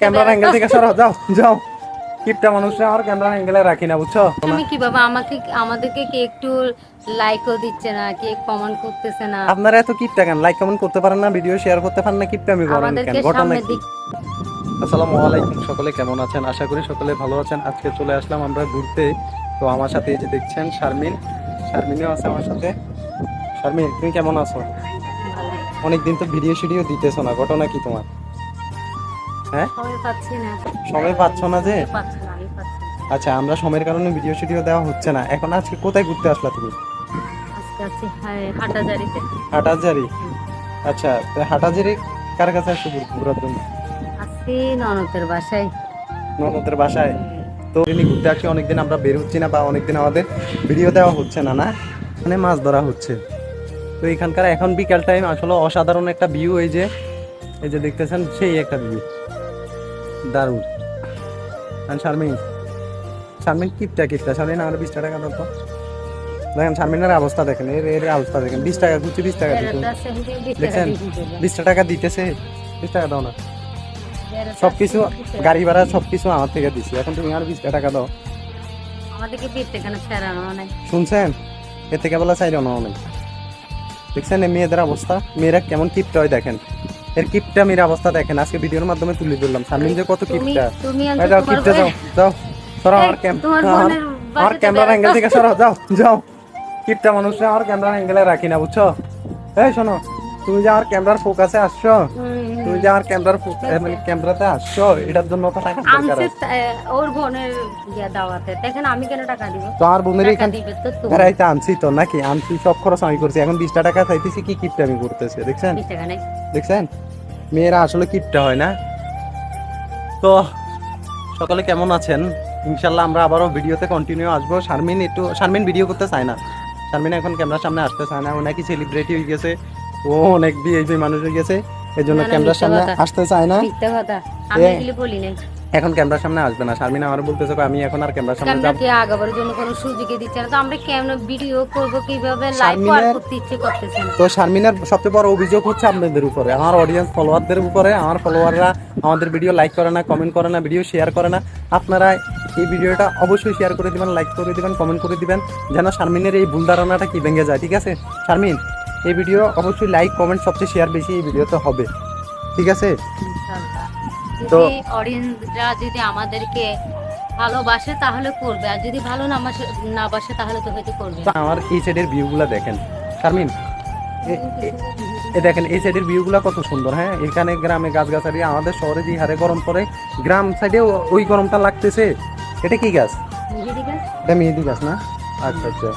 ক্যামেরার অ্যাঙ্গেল থেকে সরো যাও যাও। কিপটা মানুষরা আর ক্যামেরার অ্যাঙ্গেলে রাখি না বুঝছ? তুমি কি বাবা আমাকে আমাদেরকে কি একটু লাইকও দিচ্ছে না কি কমেন্ট করতেছে না? আপনারা এত কিপটা কেন? লাইক কমেন্ট করতে পারেন না ভিডিও শেয়ার করতে পারেন না কিপটা আমি করেন কেন? ঘটনা কি? আসসালামু আলাইকুম সকলে কেমন আছেন? আশা করি সকলে ভালো আছেন। আজকে চলে আসলাম আমরা ঘুরতে। তো আমার সাথে এই যে দেখছেন শারমিন। শারমিনও আছে আমার সাথে। শারমিন তুমি কেমন আছো? ভালো। অনেকদিন তো ভিডিও শিডিও দিতেছো না ঘটনা কি তোমার? হ্যাঁ? সময় পাচ্ছি না। যে। আচ্ছা আমরা সময়ের কারণে ভিডিও শিডিও দেওয়া হচ্ছে না। এখন আজকে কোথায় ঘুরতে আসলা তুমি? আজকে আছি হা- হাটাজারিতে। হাটাজারি? আচ্ছা হাটাজারি কার কাছে আসছো ঘুর- ঘোরার জন্য? ননদের বাসায়। ননদের বাসায়? তো এমনি ঘুরতে আসছি অনেকদিন আমরা বের হচ্ছি না বা অনেকদিন আমাদের ভিডিও দেওয়া হচ্ছে না না? মানে মাছ ধরা হচ্ছে। তো এখানকার এখন বিকাল টাইম আসলে অসাধারণ একটা ভিউ এই যে এই যে দেখতেছেন সেই একটা ভিউ দারুণ আর শারমিন। শারমিন কিপটা কিপটা শারমিন আর বিশ টাকা দাও তো। দেখেন শারমিনের অবস্থা দেখেন এর এর অবস্থা দেখেন। বিশ টাকা ঘুরছি বিশ টাকা দিতে আসে হুজুর বিশ টাকা দিতেছে বিশ টাকা দাও না। সব কিছু। গাড়ি ভাড়া সব কিছু আমার থেকে দিছি। এখন তুমি আর বিশ টাকা দাও। আমাদেরকে বিশ টাকা না নাই শুনছেন? এর থেকে বলা চাইল না অনেক। দেখছেন মেয়েদের অবস্থা? মেয়েরা কেমন কিপটা হয় দেখেন। এর কিপটা মেয়ের অবস্থা দেখেন আজকে ভিডিওর মাধ্যমে তুলে ধরলাম। সামনে যে কত কিপটা। তুমি যাও কিপটা যাও যাও সরো এই, আমার আমার বাসাতে ক্যামেরার অ্যাঙ্গেল থেকে সরো যাও যাও। কিপটা মানুষরা আমার ক্যামেরার অ্যাঙ্গেলে রাখি না বুঝছ? এই শোনো তুমি যে আমার ক্যামেরার ফোকাসে আসছো তুমি যে আমার ক্যামেরার মানে ক্যামেরাতে আসছো এটার জন্য তো টাকা দরকার আছে। তা- ওর বোনের ইয়া দাওয়াতে। দেখেন আমি কেন টাকা দিব? তো আমার বোনের এখান দিবে তো বেড়াইতে আনছি তো নাকি? আনছি সব খরচ আমি করছি। এখন বিশটা টাকা চাইতেছি কি কিপটা আমি করতেছে দেখছেন? বিশ টাকা নেই। দেখছেন? মেয়েরা আসলে কিপটা হয় না। তো সকালে কেমন আছেন? ইনশাল্লাহ আমরা আবারও ভিডিওতে কন্টিনিউ আসব। শারমিন একটু শারমিন ভিডিও করতে চায় না। শারমিন এখন ক্যামেরার সামনে আসতে চায় না। ও নাকি সেলিব্রিটি হয়ে গেছে। ও অনেক বিএইচি মানুষ হয়ে গেছে। এই জন্য ক্যামেরার সামনে আসতে চায় না। আমি বলি নাই। এখন ক্যামেরার সামনে আসবে না। শারমিন আমার বলতেছে আমি এখন আর ক্যামেরার সামনে যাব কি আগাবার জন্য কোনো সুযোগই দিচ্ছে না। তো আমরা কেমন ভিডিও করব কীভাবে লাইভ শারমিনের- করতে ইচ্ছে করতেছে না? তো শারমিনের সবচেয়ে বড় অভিযোগ হচ্ছে আপনাদের উপরে। আমার অডিয়েন্স ফলোয়ারদের উপরে আমার ফলোয়াররা আমাদের ভিডিও লাইক করে না কমেন্ট করে না ভিডিও শেয়ার করে না। আপনারা এই ভিডিওটা অবশ্যই শেয়ার করে দিবেন লাইক করে দিবেন কমেন্ট করে দিবেন যেন শারমিনের এই ভুল ধারণাটা কি ভেঙে যায় ঠিক আছে? শারমিন এই ভিডিও অবশ্যই লাইক কমেন্ট সবচেয়ে শেয়ার বেশি এই ভিডিওতে হবে। ঠিক আছে। তো- যদি অডিয়েন্সরা যদি আমাদেরকে ভালোবাসে তাহলে করবে আর যদি ভালো না বাসে না বাসে তাহলে তো হয়তো করবে আমার এই সাইডের ভিউগুলো দেখেন। শারমিন এ দেখেন এই সাইডের ভিউগুলো কত সুন্দর হ্যাঁ? এখানে গ্রামে গাছগাছালি আমাদের শহরে যে হারে গরম পড়ে গ্রাম সাইডে ওই গরমটা লাগতেছে। এটা কি গাছ। এটা মেহেদি গাছ না? আচ্ছা আচ্ছা।